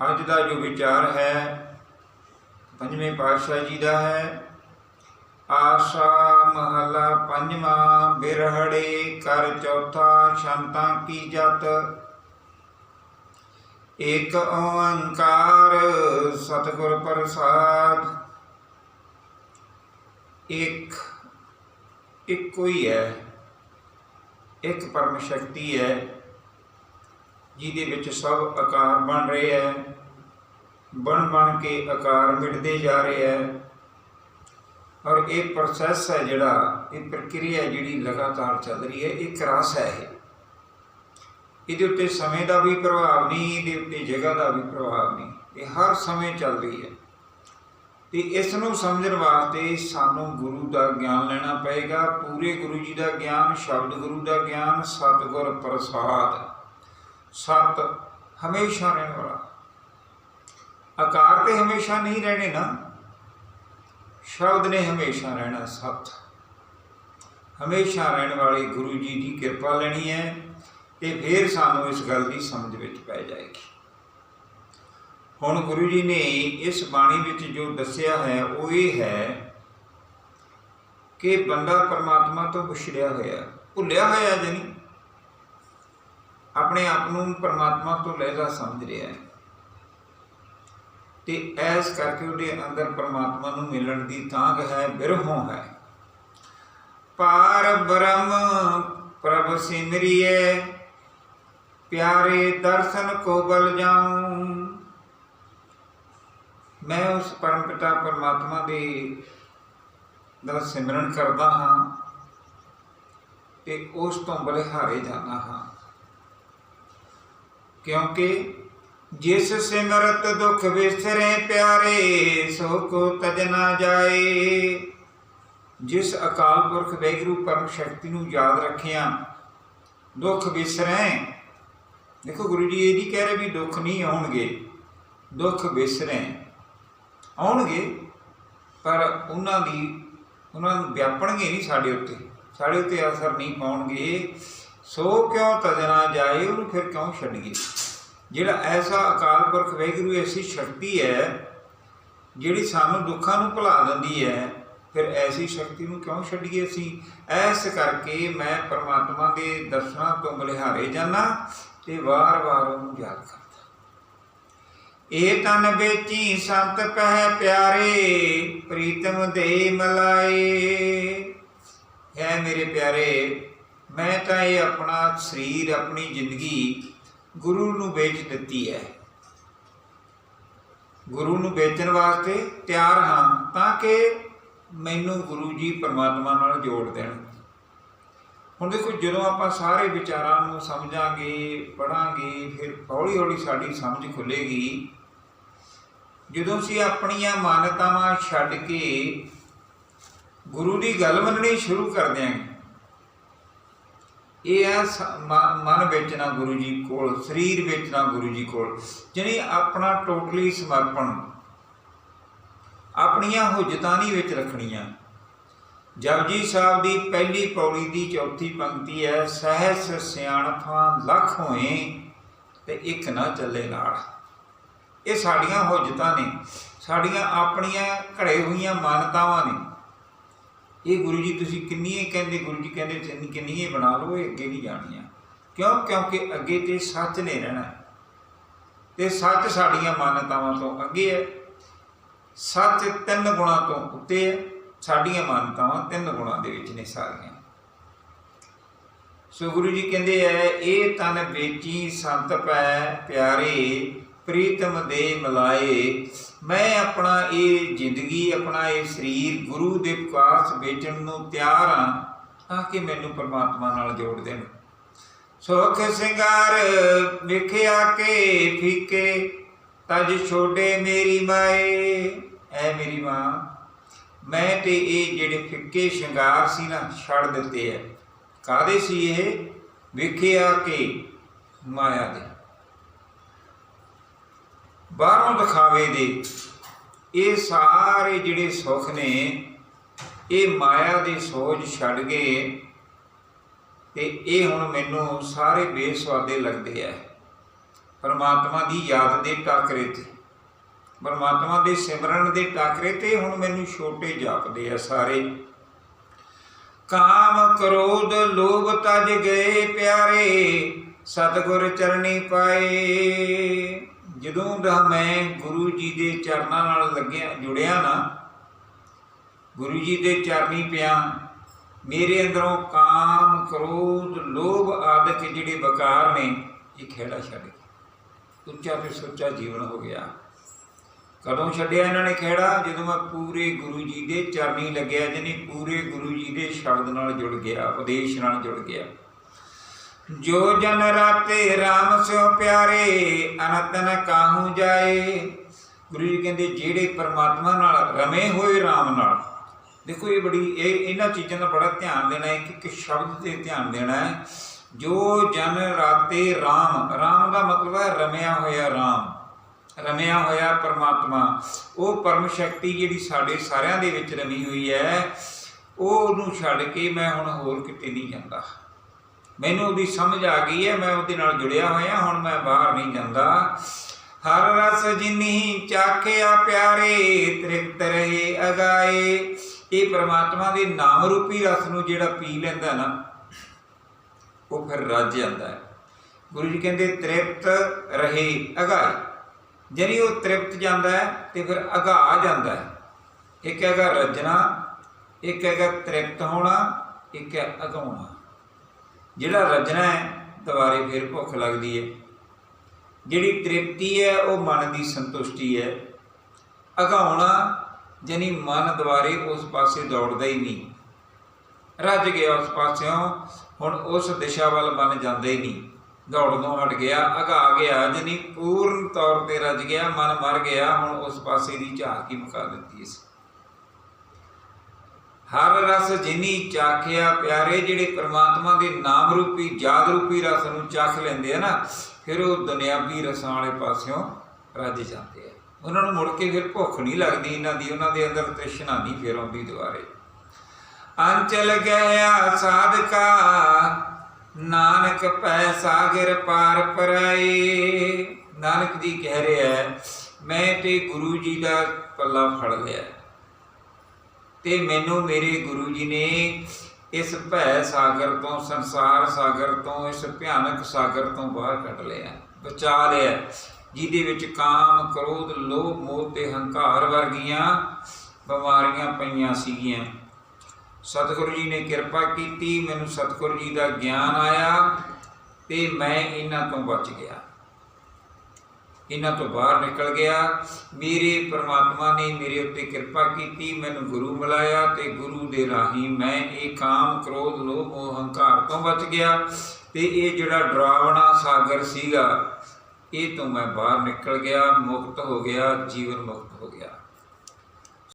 ਅੱਜ ਦਾ ਜੋ ਵਿਚਾਰ ਹੈ, ਪੰਜਵੇਂ ਪਾਤਸ਼ਾਹ ਜੀ ਦਾ ਹੈ, ਆਸਾ ਮਹਲਾ ਪੰਜਵਾਂ, ਬਿਰਹੜੇ ਕਰ ਚੌਥਾ, ਸ਼ਾਂਤਾਂ ਕੀ ਜਤ। ਏਕ ਓੰਕਾਰ ਸਤਿਗੁਰ ਪ੍ਰਸਾਦ। ਇੱਕ, ਇੱਕੋ ਹੀ ਹੈ, ਇੱਕ ਪਰਮ ਸ਼ਕਤੀ ਹੈ। ਜਿਹਦੇ ਵਿੱਚ ਸਭ ਆਕਾਰ ਬਣ ਰਹੇ ਹੈ, ਬਣ ਬਣ ਕੇ ਆਕਾਰ ਮਿਟਦੇ ਜਾ ਰਹੇ ਹੈ। ਔਰ ਇਹ ਪ੍ਰੋਸੈਸ ਹੈ ਜਿਹੜਾ, ਇਹ ਪ੍ਰਕਿਰਿਆ ਜਿਹੜੀ ਲਗਾਤਾਰ ਚੱਲ ਰਹੀ ਹੈ, ਇਹ ਰਸ ਹੈ ਇਹ। ਇਹਦੇ ਉੱਤੇ ਸਮੇਂ ਦਾ ਵੀ ਪ੍ਰਭਾਵ ਨਹੀਂ, ਇਹਦੇ ਉੱਤੇ ਜਗ੍ਹਾ ਦਾ ਵੀ ਪ੍ਰਭਾਵ ਨਹੀਂ। ਇਹ ਹਰ ਸਮੇਂ ਚੱਲ ਰਹੀ ਹੈ। ਤੇ ਇਸ ਨੂੰ ਸਮਝਣ ਵਾਸਤੇ ਸਾਨੂੰ ਗੁਰੂ ਦਾ ਗਿਆਨ ਲੈਣਾ ਪਏਗਾ। ਪੂਰੇ ਗੁਰੂ ਜੀ ਦਾ ਗਿਆਨ, ਸ਼ਬਦ ਗੁਰੂ ਦਾ ਗਿਆਨ, ਸਤਿਗੁਰ ਪ੍ਰਸਾਦ। ਸਤ ਹਮੇਸ਼ਾ ਰਹਿਣ ਵਾਲਾ। ਆਕਾਰ ਤੇ ਹਮੇਸ਼ਾ ਨਹੀਂ ਰਹਿਣੇ ਨਾ, ਸ਼ਬਦ ਨੇ ਹਮੇਸ਼ਾ ਰਹਿਣਾ ਸਤ। ਹਮੇਸ਼ਾ ਰਹਿਣ ਵਾਲੇ ਗੁਰੂ ਜੀ ਦੀ ਕਿਰਪਾ ਲੈਣੀ ਹੈ ਤੇ ਫਿਰ ਸਾਨੂੰ ਇਸ ਗੱਲ ਦੀ ਸਮਝ ਵਿੱਚ ਪੈ ਜਾਏਗੀ। ਹੁਣ ਗੁਰੂ ਜੀ ਨੇ ਇਸ ਬਾਣੀ ਵਿੱਚ ਜੋ ਦੱਸਿਆ ਹੈ, ਉਹ ਇਹ ਹੈ ਕਿ ਬੰਦਾ ਪਰਮਾਤਮਾ ਤੋਂ ਵਿਛੜਿਆ ਹੋਇਆ, ਭੁੱਲਿਆ ਹੋਇਆ ਜਨੀ ਆਪਣੇ ਆਪ ਨੂੰ ਪਰਮਾਤਮਾ ਤੋਂ ਲੈਦਾ ਸਮਝ ਰਿਹਾ ਹੈ। ਤੇ ਐਸ ਕਰਕੇ ਉਹਦੇ ਅੰਦਰ ਪਰਮਾਤਮਾ ਨੂੰ ਮਿਲਣ ਦੀ ਤਾਂਗ ਹੈ, ਬਿਰਹੋਂ ਹੈ। ਪਾਰ ਬ੍ਰਹਮ ਪ੍ਰਭ ਸਿਮਰਿਏ ਪਿਆਰੇ ਦਰਸ਼ਨ ਕੋ ਬਲ ਜਾਉ। ਮੈਂ ਉਸ ਪਰਮ ਪਿਤਾ ਪਰਮਾਤਮਾ ਦੇ ਦਾ ਸਿਮਰਨ ਕਰਦਾ ਹਾਂ ਤੇ ਉਸ ਤੋਂ ਬਲਿਹਾਰੇ ਜਾਂਦਾ ਹਾਂ। ਕਿਉਂਕਿ ਜਿਸ ਸਿਮਰਤ ਦੁਖ ਵਿਸਰੇ ਪਿਆਰੇ ਸੋ ਕੋ ਤਜ ਨਾ ਜਾਏ। ਜਿਸ ਅਕਾਲ ਪੁਰਖ ਵੈਗਰੂ ਪਰਮ ਸ਼ਕਤੀ ਨੂੰ ਯਾਦ ਰੱਖਿਆ, ਦੁੱਖ ਵਿਸਰੈ। ਦੇਖੋ ਗੁਰੂ ਜੀ ਇਹ ਨਹੀਂ ਕਹਿ ਰਹੇ ਵੀ ਦੁੱਖ ਨਹੀਂ ਆਉਣਗੇ, ਦੁੱਖ ਵਿਸਰੈ। ਆਉਣਗੇ, ਪਰ ਉਹਨਾਂ ਦੀ, ਉਹਨਾਂ ਨੂੰ ਵਿਆਪਣਗੇ ਨਹੀਂ ਸਾਡੇ ਉੱਤੇ। ਸਾਡੇ ਉੱਤੇ ਅਸਰ ਨਹੀਂ ਪਾਉਣਗੇ। ਸੋ ਕਿਉਂ ਤਜਣਾ ਜਾਏ, ਉਹਨੂੰ ਫਿਰ ਕਿਉਂ ਛੱਡੀਏ? ਜਿਹੜਾ ਐਸਾ ਅਕਾਲ ਪੁਰਖ ਵੈਗਰੂ ਐਸੀ ਸ਼ਕਤੀ ਹੈ, ਜਿਹੜੀ ਸਾਨੂੰ ਦੁੱਖਾਂ ਨੂੰ ਭੁਲਾ ਦਿੰਦੀ ਹੈ, ਫਿਰ ਐਸੀ ਸ਼ਕਤੀ ਨੂੰ ਕਿਉਂ ਛੱਡੀਏ ਅਸੀਂ? ਐਸ ਕਰਕੇ ਮੈਂ ਪਰਮਾਤਮਾ ਦੇ ਦਰਸ਼ਨਾਂ ਤੋਂ ਬਲਿਹਾਰੇ ਜਾਣਾ ਤੇ ਵਾਰ-ਵਾਰ ਉਹਨੂੰ ਯਾਦ ਕਰਦਾ। ਇਹ ਤਨ ਵੇਚੀ ਸੰਤ ਕਹਿ ਪਿਆਰੇ, ਪ੍ਰੀਤਮ ਦੇ ਮਲਾਏ। ਹੈ ਮੇਰੇ ਪਿਆਰੇ ਮੈਂ ਤਾਂ ਇਹ ਆਪਣਾ ਸਰੀਰ, ਆਪਣੀ ਜ਼ਿੰਦਗੀ ਗੁਰੂ ਨੂੰ ਵੇਚ ਦਿੱਤੀ ਹੈ। ਗੁਰੂ ਨੂੰ ਵੇਚਣ ਵਾਸਤੇ ਤਿਆਰ ਹਾਂ ਤਾਂ ਕਿ ਮੈਨੂੰ ਗੁਰੂ ਜੀ ਪਰਮਾਤਮਾ ਨਾਲ ਜੋੜ ਦੇਣ। ਹੁਣ ਦੇਖੋ, ਜਦੋਂ ਆਪਾਂ ਸਾਰੇ ਵਿਚਾਰਾਂ ਨੂੰ ਸਮਝਾਂਗੇ ਪੜਾਂਗੇ ਫਿਰ ਹੌਲੀ ਹੌਲੀ ਸਾਡੀ ਸਮਝ ਖੁੱਲੇਗੀ ਜਦੋਂ ਅਸੀਂ ਆਪਣੀਆਂ ਮਾਨਤਾਵਾਂ ਛੱਡ ਕੇ ਗੁਰੂ ਦੀ ਗੱਲ ਮੰਨਣੀ ਸ਼ੁਰੂ ਕਰ ਦਿਆਂਗੇ ਇਹ ਹੈ ਸ- ਮ- ਮਨ ਵੇਚਣਾ ਗੁਰੂ ਜੀ ਕੋਲ, ਸਰੀਰ ਵੇਚਣਾ ਗੁਰੂ ਜੀ ਕੋਲ, ਜਾਣੀ ਆਪਣਾ ਟੋਟਲੀ ਸਮਰਪਣ। ਆਪਣੀਆਂ ਹੁਜਤਾਂ ਨਹੀਂ ਵਿੱਚ ਰੱਖਣੀਆਂ। ਜਪਜੀ ਸਾਹਿਬ ਦੀ ਪਹਿਲੀ ਪੌੜੀ ਦੀ ਚੌਥੀ ਪੰਕਤੀ ਹੈ, ਸਹਿਸ ਸਿਆਣਫਾਂ ਲੱਖ ਹੋਏ ਤੇ ਇੱਕ ਨਾ ਚੱਲੇ ਨਾਲ ਇਹ ਸਾਡੀਆਂ ਹੁਜਤਾਂ ਨੇ, ਸਾਡੀਆਂ ਆਪਣੀਆਂ ਘੜੇ ਹੋਈਆਂ ਮਾਨਤਾਵਾਂ ਨੇ। ਇਹ ਗੁਰੂ ਜੀ ਤੁਸੀਂ ਕਿੰਨੀਆਂ ਕਹਿੰਦੇ, ਗੁਰੂ ਜੀ ਕਹਿੰਦੇ ਚੰਨੀ ਕਿੰਨੀਏ ਬਣਾ ਲਓ, ਇਹ ਅੱਗੇ ਨਹੀਂ ਜਾਣੀਆਂ। ਕਿਉਂ? ਕਿਉਂਕਿ ਅੱਗੇ ਤੇ ਸੱਚ ਨੇ ਰਹਿਣਾ। ਤੇ ਸੱਚ ਸਾਡੀਆਂ ਮਾਨਤਾਵਾਂ ਤੋਂ ਅੱਗੇ ਹੈ। ਸੱਚ ਤਿੰਨ ਗੁਣਾ ਤੋਂ ਉੱਤੇ ਹੈ। ਸਾਡੀਆਂ ਮਾਨਤਾਵਾਂ ਤਿੰਨ ਗੁਣਾ ਦੇ ਵਿੱਚ ਨੇ ਸਾਰੀਆਂ। ਸੋ ਗੁਰੂ ਜੀ ਕਹਿੰਦੇ ਐ ਇਹ ਤਨ ਵੇਚੀ ਸੰਤ ਪੈ ਪਿਆਰੇ ਪ੍ਰੀਤਮ ਦੇ ਮਲਾਏ, ਮੈਂ ਆਪਣਾ ਇਹ ਜ਼ਿੰਦਗੀ, ਆਪਣਾ ਇਹ ਸਰੀਰ ਗੁਰੂ ਦੇ ਵਿਕਾਸ ਵੇਚਣ ਨੂੰ ਤਿਆਰ ਹਾਂ ਤਾਂ ਕਿ ਮੈਨੂੰ ਪਰਮਾਤਮਾ ਨਾਲ ਜੋੜ ਦੇਣ। ਸੁਖ ਸਿੰਗਾਰ ਵੇਖਿਆ ਕੇ ਫੀਕੇ, ਤਜ ਛੋਡੇ ਮੇਰੀ ਮਾਏ। ਐ ਮੇਰੀ ਮਾਂ, ਮੈਂ ਤੇ ਇਹ ਜਿਹੜੇ ਫਿੱਕੇ ਸ਼ਿੰਗਾਰ ਸੀ ਨਾ, ਛੱਡ ਦਿੱਤੇ ਐ। ਕਾਦੇ ਸੀ ਇਹ? ਵੇਖਿਆ ਕੇ ਮਾਇਆ ਦੇ। ਬਾਹਰੋਂ ਦਿਖਾਵੇ ਦੇ। ਇਹ ਸਾਰੇ ਜਿਹੜੇ ਸੁੱਖ ਨੇ, ਇਹ ਮਾਇਆ ਦੀ ਸੋਝ ਛੱਡ ਗਏ ਤੇ ਇਹ ਹੁਣ ਮੈਨੂੰ ਸਾਰੇ ਬੇਸਵਾਦੇ ਲੱਗਦੇ ਐ। ਪਰਮਾਤਮਾ ਦੀ ਯਾਦ ਦੇ ਟਾਕਰੇ ਤੇ। ਪਰਮਾਤਮਾ ਦੇ ਸਿਮਰਨ ਦੇ ਟਾਕਰੇ ਤੇ ਹੁਣ ਮੈਨੂੰ ਛੋਟੇ ਜਾਪਦੇ ਆ ਸਾਰੇ। ਕਾਮ ਕ੍ਰੋਧ ਲੋਭ ਤਜ ਗਏ ਪਿਆਰੇ, ਸਤਿਗੁਰ ਚਰਣੀ ਪਾਏ। ਜਦੋਂ ਦਾ ਮੈਂ ਗੁਰੂ ਜੀ ਦੇ ਚਰਨਾਂ ਨਾਲ ਲੱਗਿਆ, ਜੁੜਿਆ ਨਾ, ਗੁਰੂ ਜੀ ਦੇ ਚਰਨੀ ਪਿਆ, ਮੇਰੇ ਅੰਦਰੋਂ ਕਾਮ, ਕ੍ਰੋਧ, ਲੋਭ ਆਦਿਕ ਜਿਹੜੇ ਵਿਕਾਰ ਨੇ, ਇਹ ਖੇੜਾ ਛੱਡ ਗਏ। ਉੱਚਾ ਤੇ ਸੁੱਚਾ ਜੀਵਨ ਹੋ ਗਿਆ। ਕਦੋਂ ਛੱਡਿਆ ਇਹਨਾਂ ਨੇ ਖੇੜਾ ਜਦੋਂ ਮੈਂ ਪੂਰੇ ਗੁਰੂ ਜੀ ਦੇ ਚਰਨੀ ਲੱਗਿਆ ਜਿਹਨੇ ਪੂਰੇ ਗੁਰੂ ਜੀ ਦੇ ਸ਼ਬਦ ਨਾਲ ਜੁੜ ਗਿਆ, ਉਪਦੇਸ਼ ਨਾਲ ਜੁੜ ਗਿਆ। ਜੋ ਜਨ ਰਾਤੇ RAM ਸਿਓ ਪਿਆਰੇ, ਅਨਤਨ ਕਾਹੂ ਜਾਏ। ਗੁਰੂ ਜੀ ਕਹਿੰਦੇ, ਜਿਹੜੇ ਪਰਮਾਤਮਾ ਨਾਲ ਰਮੇ ਹੋਏ RAM ਨਾਲ। ਦੇਖੋ ਇਹ ਬੜੀ, ਇਹ ਇਹਨਾਂ ਚੀਜ਼ਾਂ ਦਾ ਬੜਾ ਧਿਆਨ ਦੇਣਾ ਹੈ ਕਿ ਕਿ ਸ਼ਬਦ ਤੇ ਧਿਆਨ ਦੇਣਾ ਹੈ। ਜੋ ਜਨ ਰਾਤੇ RAM RAM ਦਾ ਮਤਲਬ ਹੈ ਰਮਿਆ ਹੋਇਆ RAM ਰਮਿਆ ਹੋਇਆ ਪਰਮਾਤਮਾ। ਉਹ ਪਰਮ ਸ਼ਕਤੀ ਜਿਹੜੀ ਸਾਡੇ ਸਾਰਿਆਂ ਦੇ ਵਿੱਚ ਰਮੀ ਹੋਈ ਹੈ ਉਹ ਉਹਨੂੰ ਛੱਡ ਕੇ ਮੈਂ ਹੁਣ ਹੋਰ ਕਿਤੇ ਨਹੀਂ ਜਾਂਦਾ। ਮੈਨੂੰ ਉਹਦੀ ਸਮਝ ਆ ਗਈ ਹੈ, ਮੈਂ ਉਹਦੇ ਨਾਲ ਜੁੜਿਆ ਹੋਇਆ, ਹੁਣ ਮੈਂ ਬਾਹਰ ਨਹੀਂ ਜਾਂਦਾ। ਹਰ ਰਸ ਜਿਨੀ ਚਾਖਿਆ ਪਿਆਰੇ, ਤ੍ਰਿਪਤ ਰਹੇ ਅਗਾਏ। ਇਹ ਪ੍ਰਮਾਤਮਾ ਦੇ ਨਾਮ ਰੂਪੀ ਰਸ ਨੂੰ ਜਿਹੜਾ ਪੀ ਲੈਂਦਾ ਨਾ, ਉਹ ਫਿਰ ਰੱਜ ਜਾਂਦਾ ਹੈ। ਗੁਰੂ ਜੀ ਕਹਿੰਦੇ, ਤ੍ਰਿਪਤ ਰਹੇ ਅਗਾਏ। ਜਿਹੜੀ ਉਹ ਤ੍ਰਿਪਤ ਜਾਂਦਾ ਹੈ ਤੇ ਫਿਰ ਅਗਾ ਜਾਂਦਾ ਹੈ। ਇੱਕ ਹੈਗਾ ਰਜਣਾ, ਇੱਕ ਹੈਗਾ ਤ੍ਰਿਪਤ ਹੋਣਾ, ਇੱਕ ਹੈ ਅਗਾਉਣਾ। ਜਿਹੜਾ ਰੱਜਣਾ ਹੈ, ਦੁਬਾਰੇ ਫਿਰ ਭੁੱਖ ਲੱਗਦੀ ਹੈ। ਜਿਹੜੀ ਤ੍ਰਿਪਤੀ ਹੈ, ਉਹ ਮਨ ਦੀ ਸੰਤੁਸ਼ਟੀ ਹੈ। ਅਗਾਉਣਾ ਜਾਨੀ ਮਨ ਦੁਬਾਰੇ ਉਸ ਪਾਸੇ ਦੌੜਦਾ ਹੀ ਨਹੀਂ। ਰੱਜ ਗਿਆ ਉਸ ਪਾਸਿਓਂ, ਹੁਣ ਉਸ ਦਿਸ਼ਾ ਵੱਲ ਮਨ ਜਾਂਦਾ ਹੀ ਨਹੀਂ। ਦੌੜਨੋਂ ਹਟ ਗਿਆ, ਅਗਾ ਗਿਆ ਜਾਨੀ ਪੂਰਨ ਤੌਰ ਤੇ ਰੱਜ ਗਿਆ, ਮਨ ਮਰ ਗਿਆ, ਹੁਣ ਉਸ ਪਾਸੇ ਦੀ ਝਾਕ ਹੀ ਮੁਕਾ ਦਿੱਤੀ ਇਸ ਹਰ ਰਸ ਜਿਨੀ ਚਾਖਿਆ ਪਿਆਰੇ, ਜਿਹੜੇ ਪ੍ਰਮਾਤਮਾ ਦੇ ਨਾਮ ਰੂਪੀ ਜਾਗ ਰੂਪੀ ਰਸ ਨੂੰ ਚਾਖ ਲੈਂਦੇ ਆ ਨਾ, ਫਿਰ ਉਹ ਦੁਨਿਆਵੀ ਰਸਾਂ ਵਾਲੇ ਪਾਸਿਓਂ ਰੱਜ ਜਾਂਦੇ ਆ। ਉਹਨਾਂ ਨੂੰ ਮੁੜ ਕੇ ਫਿਰ ਭੁੱਖ ਨਹੀਂ ਲੱਗਦੀ ਇਹਨਾਂ ਦੀ, ਉਹਨਾਂ ਦੇ ਅੰਦਰ ਤ੍ਰਿਸ਼ਨਾ ਨਹੀਂ ਫਿਰ ਆਉਂਦੀ ਦੁਆਰੇ ਅੰਚਲ ਗਿਆ ਸਾਧਕਾ, ਨਾਨਕ ਪੈ ਸਾਗਰ ਪਾਰ ਪਰਾਏ। ਨਾਨਕ ਜੀ ਕਹਿ ਰਿਹਾ ਮੈਂ ਤੇ ਗੁਰੂ ਜੀ ਦਾ ਪੱਲਾ ਫੜ ਲਿਆ। ਤੇ ਮੈਨੂੰ ਮੇਰੇ ਗੁਰੂ ਜੀ ਨੇ ਇਸ ਭੈ ਸਾਗਰ ਤੋਂ, ਸੰਸਾਰ ਸਾਗਰ ਤੋਂ, ਇਸ ਭਿਆਨਕ ਸਾਗਰ ਤੋਂ ਬਾਹਰ ਕੱਢ ਲਿਆ, ਬਚਾ ਲਿਆ, ਜਿਹਦੇ ਵਿੱਚ ਕਾਮ, ਕ੍ਰੋਧ, ਲੋਭ, ਮੋਹ ਤੇ ਹੰਕਾਰ ਵਰਗੀਆਂ ਬਿਮਾਰੀਆਂ ਪਈਆਂ ਸੀਗੀਆਂ। ਸਤਿਗੁਰੂ ਜੀ ਨੇ ਕਿਰਪਾ ਕੀਤੀ, ਮੈਨੂੰ ਸਤਿਗੁਰੂ ਜੀ ਦਾ ਗਿਆਨ ਆਇਆ ਤੇ ਮੈਂ ਇਹਨਾਂ ਤੋਂ ਬਚ ਗਿਆ। ਇਹਨਾਂ ਤੋਂ ਬਾਹਰ ਨਿਕਲ ਗਿਆ। ਮੇਰੇ ਪ੍ਰਮਾਤਮਾ ਨੇ ਮੇਰੇ ਉੱਤੇ ਕਿਰਪਾ ਕੀਤੀ, ਮੈਨੂੰ ਗੁਰੂ ਮਿਲਾਇਆ ਤੇ ਗੁਰੂ ਦੇ ਰਾਹੀਂ ਮੈਂ ਇਹ ਕਾਮ ਕ੍ਰੋਧ ਲੋਭ ਮੋਹ ਹੰਕਾਰ ਤੋਂ ਬਚ ਗਿਆ ਤੇ ਇਹ ਜਿਹੜਾ ਡਰਾਵਣਾ ਸਾਗਰ ਸੀਗਾ, ਇਹ ਤੋਂ ਮੈਂ ਬਾਹਰ ਨਿਕਲ ਗਿਆ, ਮੁਕਤ ਹੋ ਗਿਆ, ਜੀਵਨ ਮੁਕਤ ਹੋ ਗਿਆ।